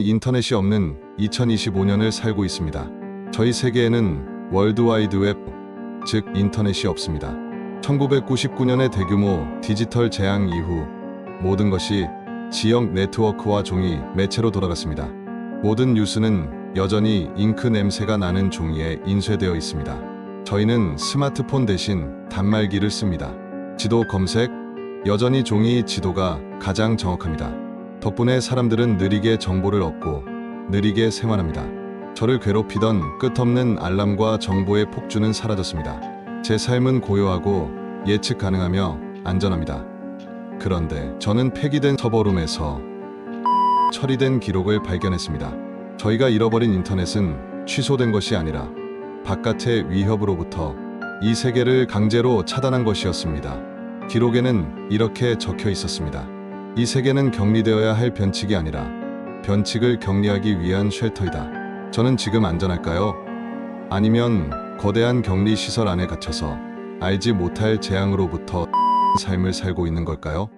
인터넷이 없는 2025년을 살고 있습니다. 저희 세계에는 월드와이드 웹, 즉 인터넷이 없습니다. 1999년의 대규모 디지털 재앙 이후 모든 것이 지역 네트워크와 종이 매체로 돌아갔습니다. 모든 뉴스는 여전히 잉크 냄새가 나는 종이에 인쇄되어 있습니다. 저희는 스마트폰 대신 단말기를 씁니다. 지도 검색, 여전히 종이 지도가 가장 정확합니다. 덕분에 사람들은 느리게 정보를 얻고 느리게 생활합니다. 저를 괴롭히던 끝없는 알람과 정보의 폭주는 사라졌습니다. 제 삶은 고요하고 예측 가능하며 안전합니다. 그런데 저는 폐기된 서버룸에서 처리된 기록을 발견했습니다. 저희가 잃어버린 인터넷은 취소된 것이 아니라 바깥의 위협으로부터 이 세계를 강제로 차단한 것이었습니다. 기록에는 이렇게 적혀 있었습니다. 이 세계는 격리되어야 할 변칙이 아니라 변칙을 격리하기 위한 쉘터이다. 저는 지금 안전할까요? 아니면 거대한 격리 시설 안에 갇혀서 알지 못할 재앙으로부터 삶을 살고 있는 걸까요?